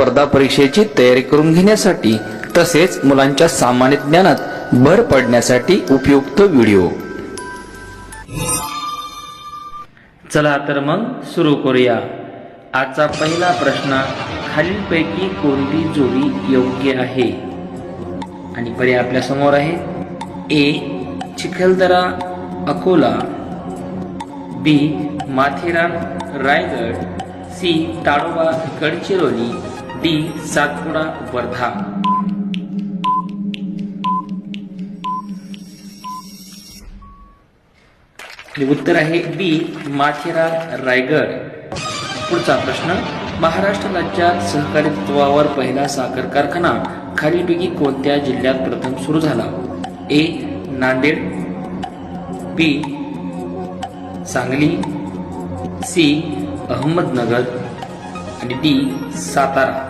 स्पर्धा परीक्षेची तयारी करून घेण्यासाठी तसेच मुलांच्या सामान्य ज्ञानात भर पडण्यासाठी उपयुक्त व्हिडिओ. चला तर मग सुरू करूया. आजचा पहिला प्रश्न खालीलपैकी कोणती जोडी योग्य आहे? आणि पर्याय आपल्यासमोर आहे. A Chikhaldara Akola. B Matheran Raigad. C Tadoba Gadchiroli. D Satpuda Wardha उत्तर आहे बी माथेरान रायगड. पुढचा प्रश्न महाराष्ट्र राज्यात सहकारी तत्वावर पहिला साखर कारखाना खालीलपैकी कोणत्या जिल्ह्यात प्रथम सुरू झाला? A Nanded. B Sangli. C Ahmednagar. आणि डी सातारा.